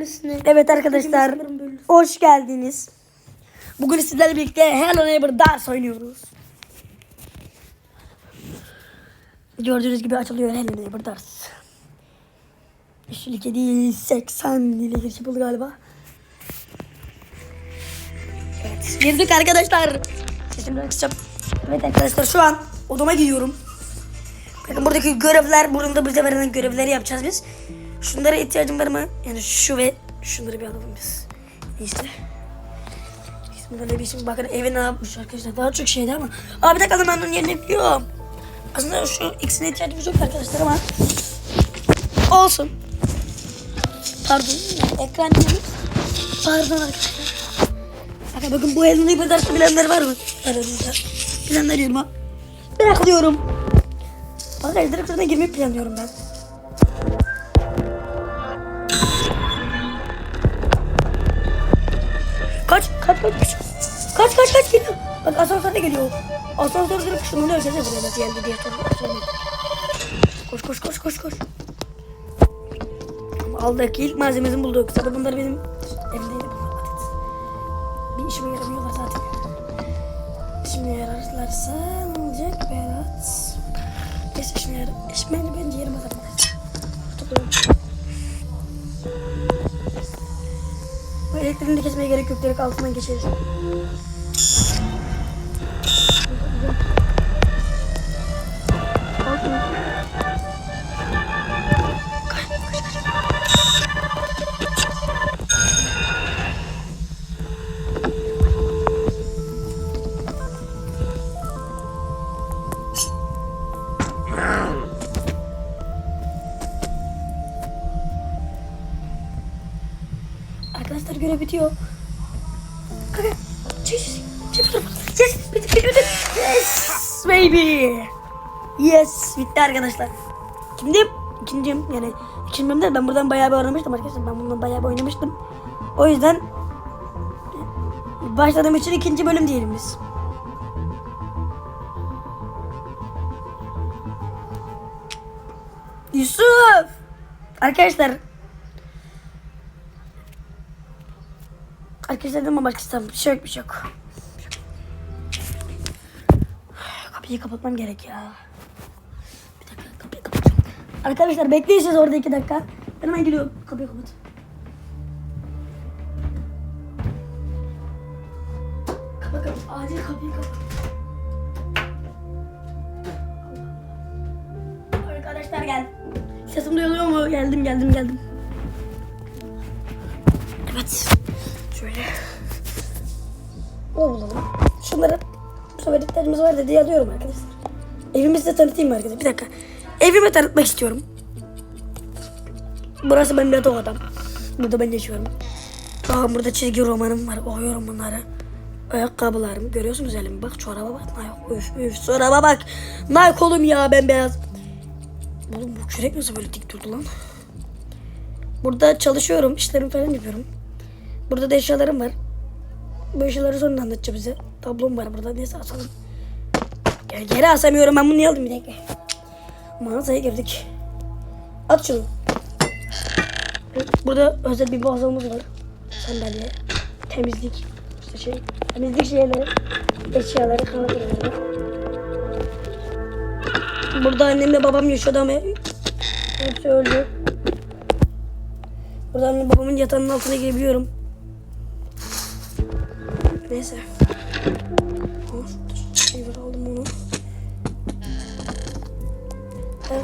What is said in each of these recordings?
bölmesine. Evet arkadaşlar, hoş geldiniz. Bugün sizlerle birlikte Hello Neighbor Dance oynuyoruz. Gördüğünüz gibi açılıyor Hello Neighbor Dance. Yeşil kedi 80 ile giriş yapıldı galiba. Evet, girdik arkadaşlar. Sesimden kısacağım. Evet arkadaşlar şu an odama gidiyorum. Bakın buradaki görevler, burada bize verilen görevleri yapacağız biz. Şunlara ihtiyacım var mı? Yani şu ve şunları bir alalım biz. İşte. Bismillah bir şimdi bakın evi ne yapmış arkadaşlar. Daha çok şeydi ama. Aa bir dakika ben onun yerini biliyorum. Aslında şu ikisine ihtiyacımız yok arkadaşlar ama. Olsun. Pardon. Ekran. Pardon arkadaşlar. Bakın bakın bu elini dersi bilenler var mı? Aranızda. Bilenler yoruma. Bırakıyorum. Arkadaşlar direkt şuradan girmeyi planlıyorum ben. Kaç, kaç, kaç, kaç. Kaç, kaç, geliyor. Bak asansör de geliyor. Asansör direkt şunun ölsene buraya nasıl geldi diye soruyor. Koş, koş, koş, koş, koş. Aldık ilk malzememizi bulduk. Zaten bunlar benim evimdeydi. Bir işime yaramıyorlar zaten. İşime yararlarsa ne olacak Berat? Neyse işime yarar. İşime bence yarım atarım. Elektriğini de kesmeye gerek yok. Direkt altından geçeriz. Bitti arkadaşlar. Kimdim? İkinciyim yani. İkinci bölümde ben buradan bayağı bir oynamıştım arkadaşlar. Ben bundan bayağı bir oynamıştım. O yüzden başladığım için ikinci bölüm diyelim biz. Yusuf! Arkadaşlar Arkadaşlar dedim ama başka bir şey yok bir şey yok. Kapıyı kapatmam gerek ya. Bir dakika kapıyı kapatacağım. Arkadaşlar bekleyin siz orada iki dakika. Ben hemen geliyorum. Kapıyı kapat. Kapa kapa. Acil kapıyı kapat. Arkadaşlar gel. Sesim duyuluyor mu? Geldim geldim geldim. Evet. Şöyle. Ne bulalım? Şunları bu sefer var diye alıyorum arkadaşlar. Evimi size tanıtayım arkadaşlar? Bir dakika. Evimi tanıtmak istiyorum. Burası benim yatak odam. Burada ben yaşıyorum. Bakın burada çizgi romanım var. Okuyorum bunları. Ayakkabılarım. Görüyorsunuz elimi. Bak çoraba bak. Nike. Üf üf. Çoraba bak. Nike oğlum ya bembeyaz. Oğlum bu kürek nasıl böyle dik durdu lan? Burada çalışıyorum. işlerimi falan yapıyorum. Burada da eşyalarım var. Bu eşyaları sonra anlatacağım bize. Tablom var burada. Neyse asalım. Ya geri asamıyorum ben bunu niye aldım bir dakika. Mağazaya girdik. At şunu. Burada özel bir boğazımız var. Sandalye. Temizlik. İşte şey. Temizlik şeyleri. Eşyaları kanatları. Burada annemle babam yaşıyordu ama hepsi öldü. Burada annem babamın yatağının altına girebiliyorum. Neyse.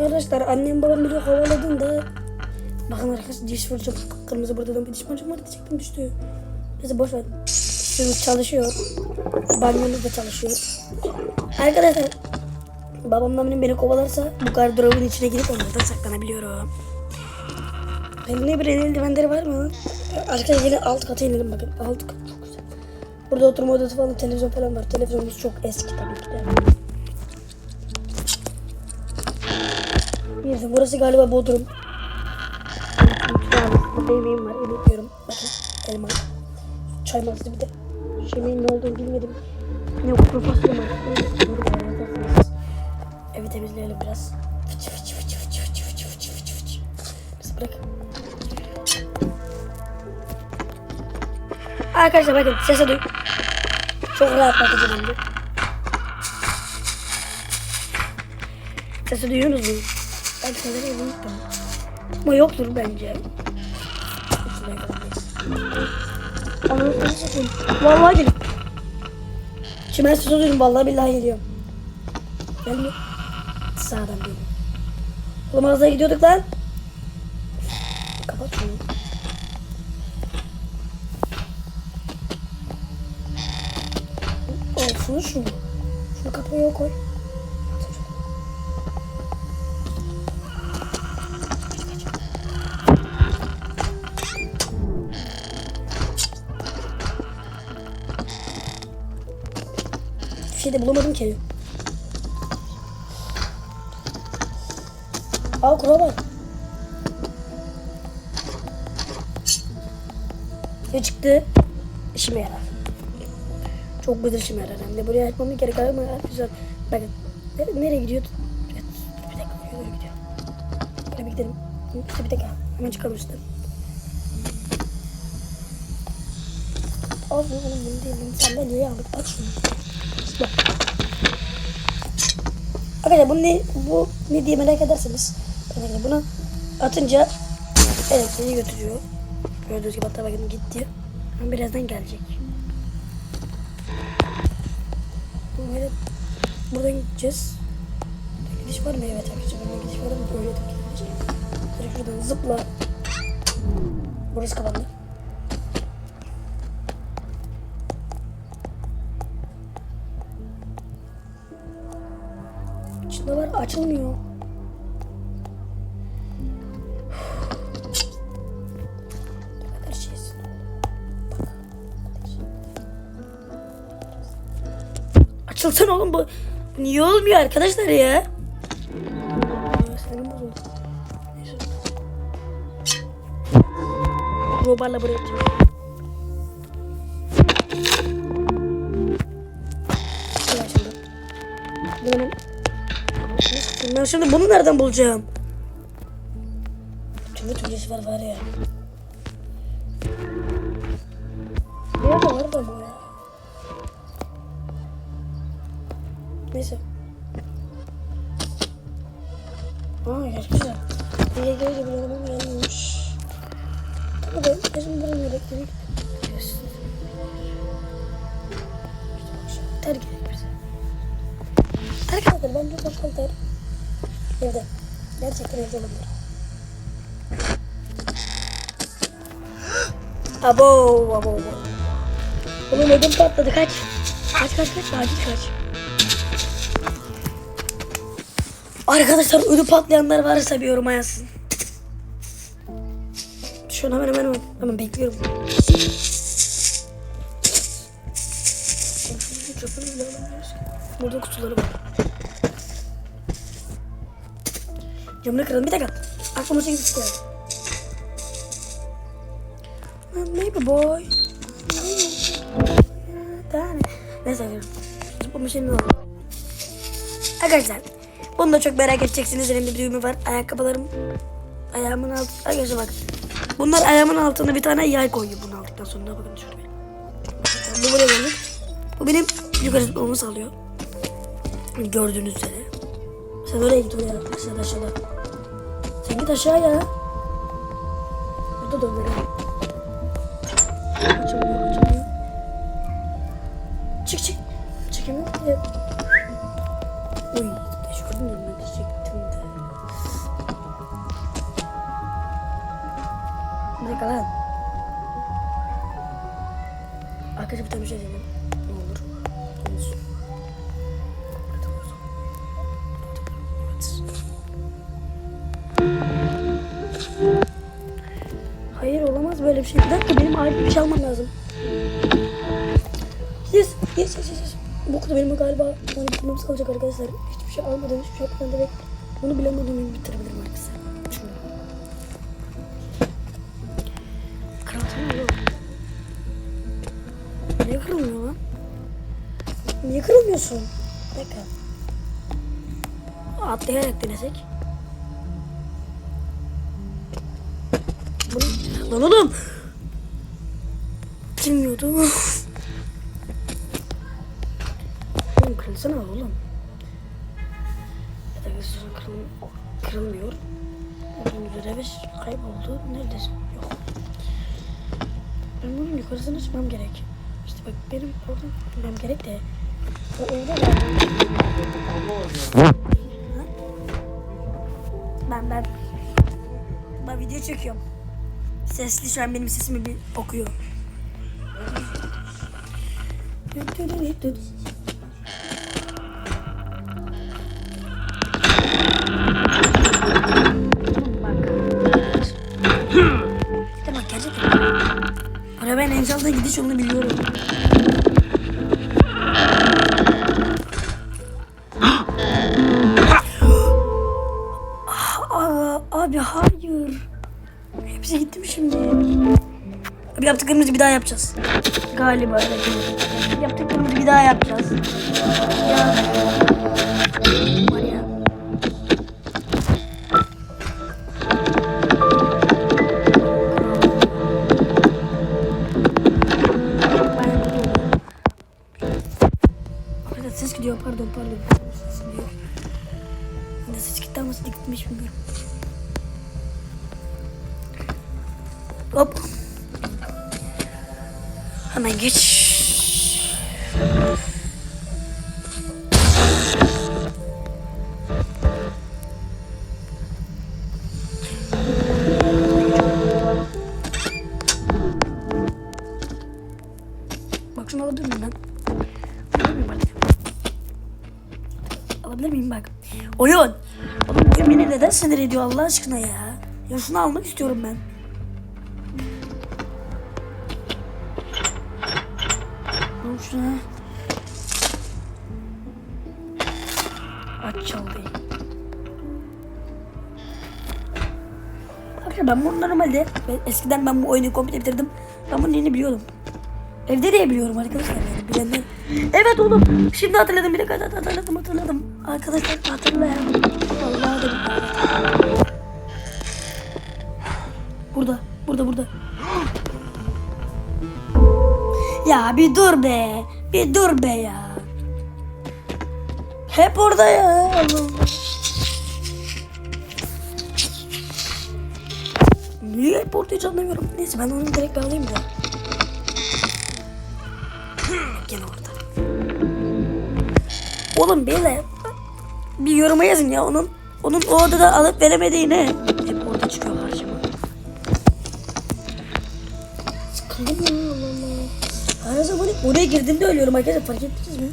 Arkadaşlar annem babam beni kovaladığında Bakın arkadaşlar diş fırçam kırmızı burada da bir diş fırçam var diyecektim düştü. Neyse boş ver. Şunu çalışıyor. Banyomuz da çalışıyor. Arkadaşlar babamdan benim beni kovalarsa bu gardırobun içine girip onlardan saklanabiliyorum. Elimde bir el eldivenleri var mı? Arkadaşlar yine alt kata inelim bakın. Alt kat çok güzel. Burada oturma odası falan, televizyon falan var. Televizyonumuz çok eski tabii ki de. Neyse burası galiba Bodrum. Burada yemeğim var. Yemek yiyorum. Bakın elma. Çay masası bir de. Şu yemeğin ne olduğunu bilmedim. Ne kuru fasulye mi? Evi temizleyelim biraz. Fıçı fıçı fıçı fıçı fıçı fıçı fıçı fıçı fıçı. Neyse bırak. Arkadaşlar bakın sese duy. Çok rahatlatıcı bence. Sesi duyuyorsunuz mu? Ben unuttum. Ama yoktur bence. Anasını satayım. Vallahi geliyor. Çimen sesi duydum. Vallahi billahi geliyorum. Gelmiyor. Sağdan geliyor. Oğlum daha gidiyorduk lan. Kapat şunu. Al şunu şunu. Şunu kapıya koy. Bir şey de bulamadım ki. Al kura bak. Ne çıktı? İşime yarar. Çok güzel işime yarar. Hem de buraya açmamın gerek ama güzel. Bakın. Nere- Nereye gidiyor? Evet. Bir dakika. Oraya doğru gidiyor. Böyle bir gidelim. İşte bir dakika. Hemen çıkalım işte. Bunu oğlum bunu değil. Bunu senden niye aldık? Aç şunu. Bak. Arkadaşlar bu ne, bu ne diye merak ederseniz yani bunu atınca elektriği götürüyor. Gördüğünüz gibi hatta bakın gitti. Ama birazdan gelecek. Böyle buradan gideceğiz. Gidiş var mı? Evet arkadaşlar. Buradan gidiş var mı? Böyle de. Direkt şuradan zıpla. Burası kapandı. Açılmıyor. Açılsın oğlum bu. Niye olmuyor arkadaşlar ya? Robarla buraya gideceğim. Ben şimdi bunu nereden bulacağım? Türlü iş var var ya. Abo, abo, abo. Oğlum ödüm patladı kaç. Kaç kaç kaç acil kaç. Arkadaşlar ödüm patlayanlar varsa bir yoruma yazsın. Şu an hemen hemen hemen, hemen bekliyorum. Burada kutuları var. Camını kıralım. Bir dakika. Aklıma şey geldi. Maybe boy. Tane. Neyse. Zıplama şeyini alalım. Arkadaşlar. Bunu da çok merak edeceksiniz. Elimde bir düğme var. Ayakkabılarım ayağımın altı. Arkadaşlar bak. Bunlar ayağımın altına bir tane yay koyuyor bunu aldıktan sonra. Bakın şuraya. Bu buraya geldik. Bu benim yukarı zıplamamı sağlıyor. Gördüğünüz üzere. Sen oraya git oraya. Aşağıda aşağıda. Sen git aşağıya. Burada dön. Açılmıyor açılmıyor. Çık çık. Evet. Olamaz böyle bir şey. Bir dakika benim ayrı bir şey almam lazım. Yes, yes, yes, yes. Bu kutu benim galiba onu bitirmem kalacak arkadaşlar. Hiçbir şey almadım, hiçbir şey yapmadan direkt bunu bilemediğimi bitirebilirim arkadaşlar. Oğlum. Niye kırılmıyor lan? Niye kırılmıyorsun? Bir dakika. Atlayarak denesek. Lan oğlum! Girmiyordu. Oğlum kırılsana oğlum. Bir dakika sonra kırıl, kırılmıyor. Ve kayboldu. Neredesin? Yok. Ben bunun yukarısını çıkmam gerek. İşte bak benim oradan gitmem gerek de. O orada da. Ben ben. Ben video çekiyorum. Sesli şu an benim sesimi bir okuyor. Bak gerçekten. Ara ben Enjal'da gidiş yolunu biliyorum. Aa, abi hayır. Hepsi gitti mi şimdi? Abi yaptıklarımızı bir daha yapacağız. Galiba. Yaptıklarımızı bir daha yapacağız. Ya. Sinir ediyor Allah aşkına ya? Ya şunu almak istiyorum ben. Al şunu. Aç çaldı. Arkadaşlar ben bunu normalde eskiden ben bu oyunu komple bitirdim. Ben bunun yeni biliyordum. Evde de biliyorum arkadaşlar yani bilenler. Evet oğlum şimdi hatırladım bir dakika hatırladım hatırladım. Arkadaşlar hatırlayamadım. Vallahi da Burada burada. Ya bir dur be. Bir dur be ya. Hep orada ya. Niye hep orada hiç anlamıyorum. Neyse ben onu direkt alayım da. Gene orada. Oğlum beyler bir yoruma yazın ya onun onun o odada alıp veremediğini. Oraya girdiğimde ölüyorum arkadaşlar fark ettiniz mi?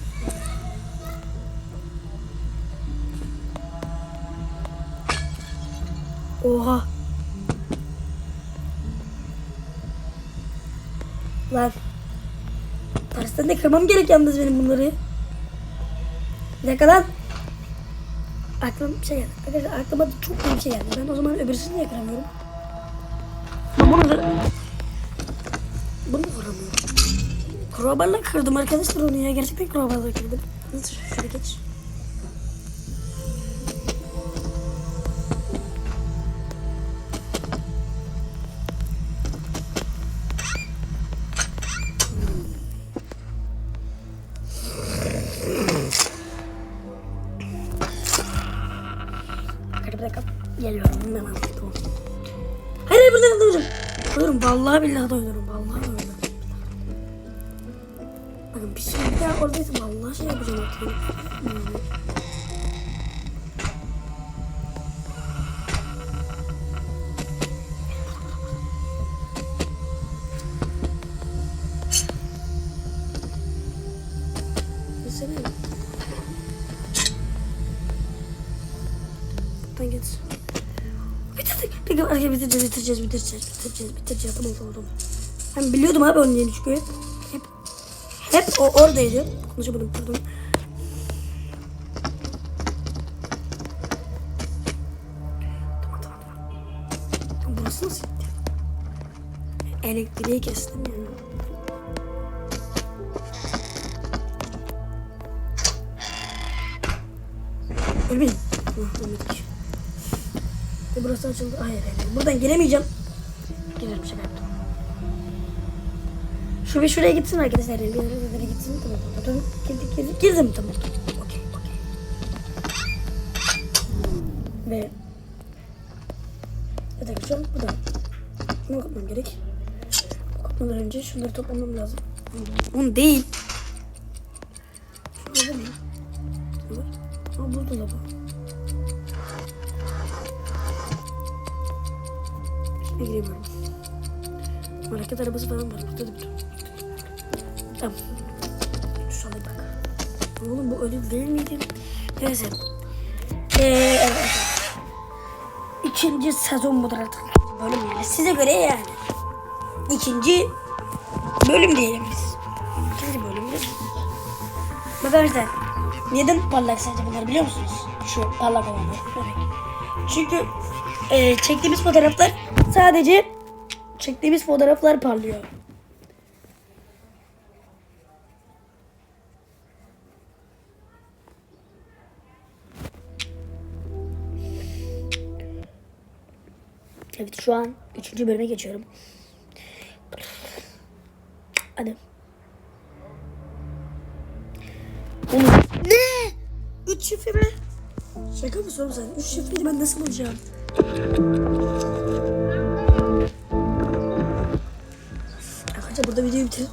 Oha. Lan. Tersten de kırmam gerek yalnız benim bunları. Bir dakika lan. Aklıma bir şey geldi. Arkadaşlar aklıma çok iyi bir şey geldi. Ben o zaman öbürsünü niye kıramıyorum? Kır... Bunu Crowbar'la kırdım arkadaşlar onu ya. Gerçekten crowbar'la kırdım. Şöyle geç. Bir dakika. Geliyorum hemen. Hayır hayır buradan alacağım. Alırım vallahi billahi da oynarım. Vallahi. Bakın bir şey bir daha oradaysa vallahi şey yapacağım artık. Hmm. Desene. Buradan geç. Bitirdik. Peki arkadaşlar bitireceğiz, bitireceğiz, bitireceğiz, bitireceğiz, bitireceğiz. Tamam tamam. Ben biliyordum abi onun yeni hep o oradaydı. Konuşamadım pardon. Burası nasıl gitti? Elektriği kestim ya. Ölmeyin. Ölmedik. Burası açıldı. Hayır hayır. Buradan giremeyeceğim. Girerim şaka yaptım. Şu bir şuraya gitsin arkadaşlar. Bir yere gitsin. Tamam tamam. Girdik girdik. Girdim tamam. Okey okey. Ve bir dakika bu da. Ne kapmam gerek? Kapmadan önce şunları toplamam lazım. Bunu değil. Şurada ne? Aa buzdolabı. Şimdi giremiyorum. Hareket arabası falan var. Burada da bir Neyse. Ee, evet. İkinci sezon mudur artık? Bölüm yani. Size göre yani. İkinci bölüm diyelim biz. İkinci bölümdür. Bak arkadaşlar. Neden parlak sence bunları biliyor musunuz? Şu parlak olanlar. Evet. Çünkü e, çektiğimiz fotoğraflar sadece çektiğimiz fotoğraflar parlıyor. Evet şu an üçüncü bölüme geçiyorum. Hadi. Oğlum, ne? Üç şifre mi? Şaka mısın oğlum sen? Üç şifreyi ben nasıl bulacağım? Arkadaşlar burada videoyu bitir.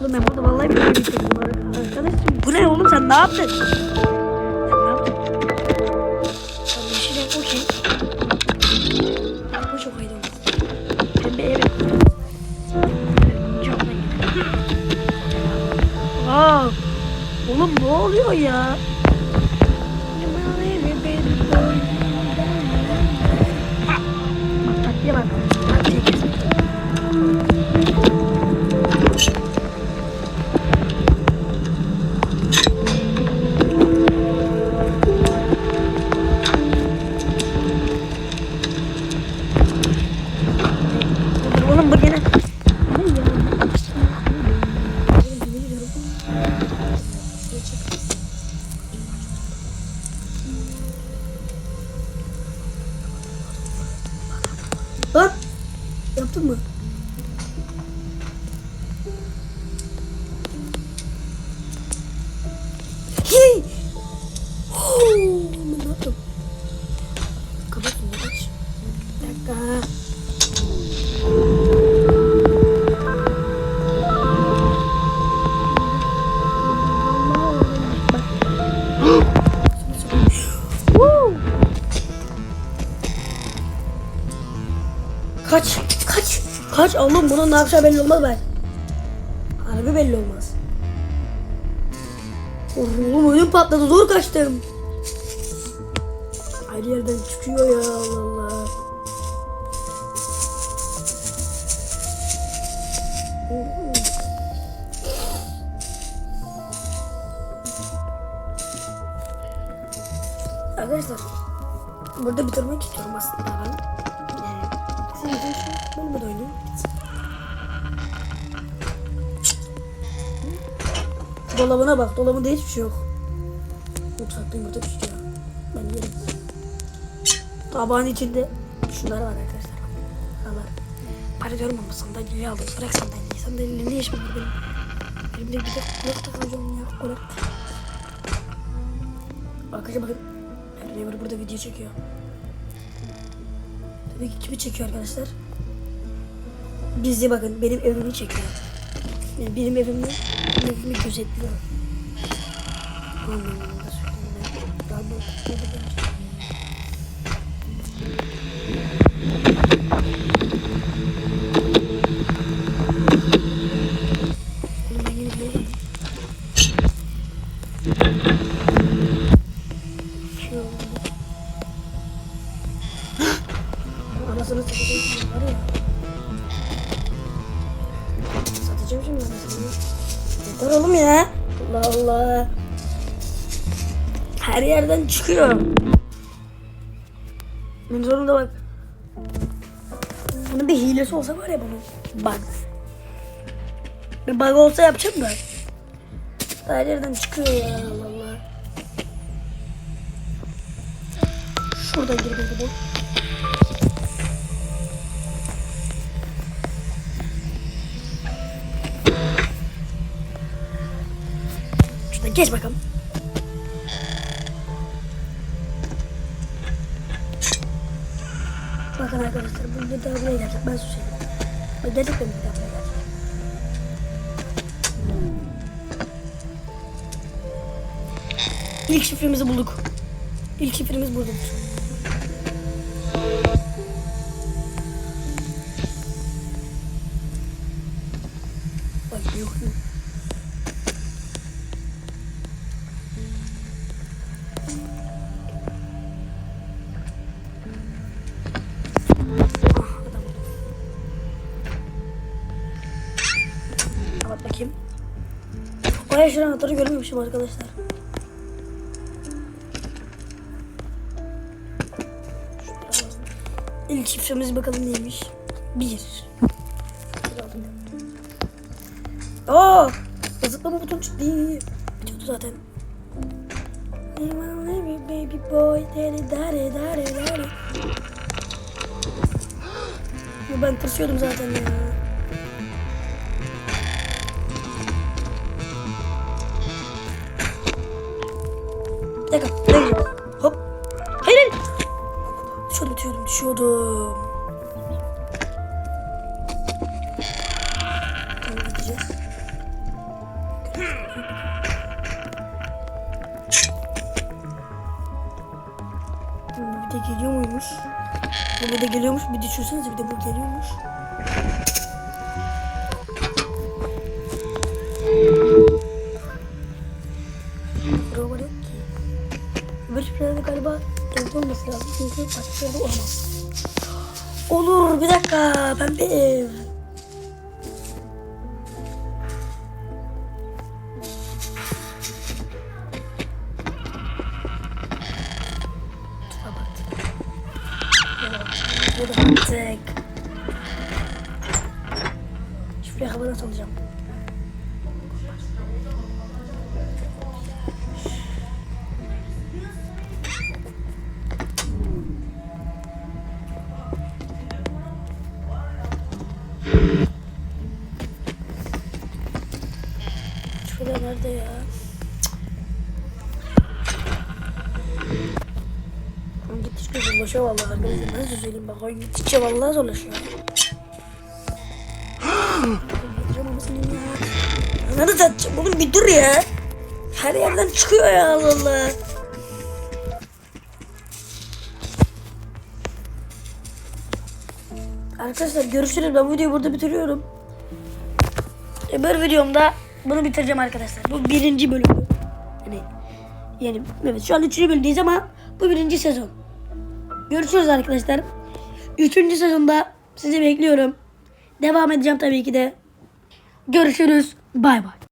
Oğlum ben burada vallahi videoyu bitirdim. Arkadaşım bu ne oğlum sen ne yaptın? Sen ne yaptın? Tamam yeşil renk okey. Oğlum ne oluyor ya? Yaptın mı? Kaç oğlum bunun ne yapacağı belli olmaz ben. Harbi belli olmaz. Oğlum oyun patladı zor kaçtım. Her yerden çıkıyor ya Allah Allah. Arkadaşlar burada bitirmek istiyorum aslında Dolabına bak. Dolabında hiçbir şey yok. Mutfakta yumurta pişiyor. Ben yerim. Tabağın içinde şunlar var arkadaşlar. Şunlar. Para diyorum ama sandalyeyi aldım. Bırak sandalyeyi. Sandalyeyle ne işim var benim? Elimde bir de kulak takacağım ya. Kulak. Arkadaşlar bakın. Erdoğan burada video çekiyor. Tabii ki kimi çekiyor arkadaşlar? Bizi bakın benim evimi çekiyor. Yani benim benim evimi gözetliyor. Anlamında söyleyeyim ben. çıkıyor. Zorunda bak. Bunun bir hilesi olsa var ya bunun. Bak. Bir bug olsa yapacağım da. Her yerden çıkıyor ya Allah Allah. Şuradan girmedi bu. Şuradan geç bakalım. Bakın arkadaşlar bu daha buraya gelecek. Ben susayım. Gerçekten bir daha buraya gelecek. İlk şifremizi bulduk. İlk şifremiz burada. Bak yok yok. Anahtarı görmemişim arkadaşlar. İlk şifremiz bakalım neymiş. Bir. Aa! Zıplama butonu çıktı. Bitiyordu zaten. Baby boy, dare dare dare dare. Ben tırsıyordum zaten ya. Düşüyordum. Tamam, gideceğiz. Bu bir de geliyor muymuş? Bu de geliyormuş. Bir düşünsenize bir de bu geliyormuş. Var yok ki. Öbür şifrelerde galiba olması lazım. Çünkü başka yerde olmaz. Olur bir dakika. Ben bir. Gittikçe zorlaşıyor vallahi arkadaşlar. Nasıl söyleyeyim bak oyun gittikçe vallahi zorlaşıyor. Ananı satacağım oğlum bir dur ya. Her yerden çıkıyor ya Allah Allah. Arkadaşlar görüşürüz. Ben videoyu burada bitiriyorum. Öbür videomda bunu bitireceğim arkadaşlar. Bu birinci bölümü. Yani, yani evet şu an üçüncü bölümdeyiz ama bu birinci sezon. Görüşürüz arkadaşlar. Üçüncü sezonda sizi bekliyorum. Devam edeceğim tabii ki de. Görüşürüz. Bay bay.